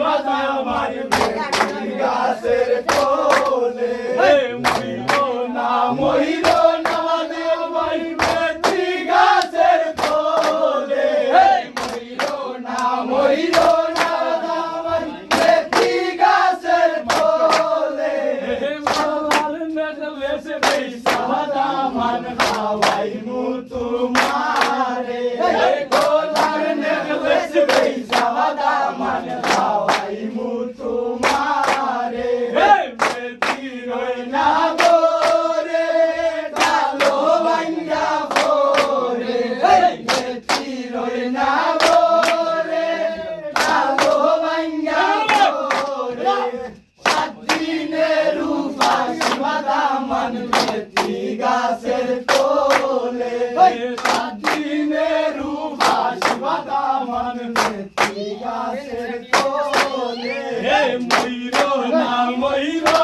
বাজা মারবে গাছের কোলে মরিল না মরিল না দেব মারবে গাছের কোলে মরিল না মরিল সহদা মন খাওয়াই মু তোমারে Hey, Moiro, na Moiro.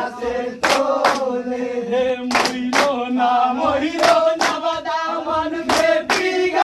গাছের তোলে মরিল না মরিল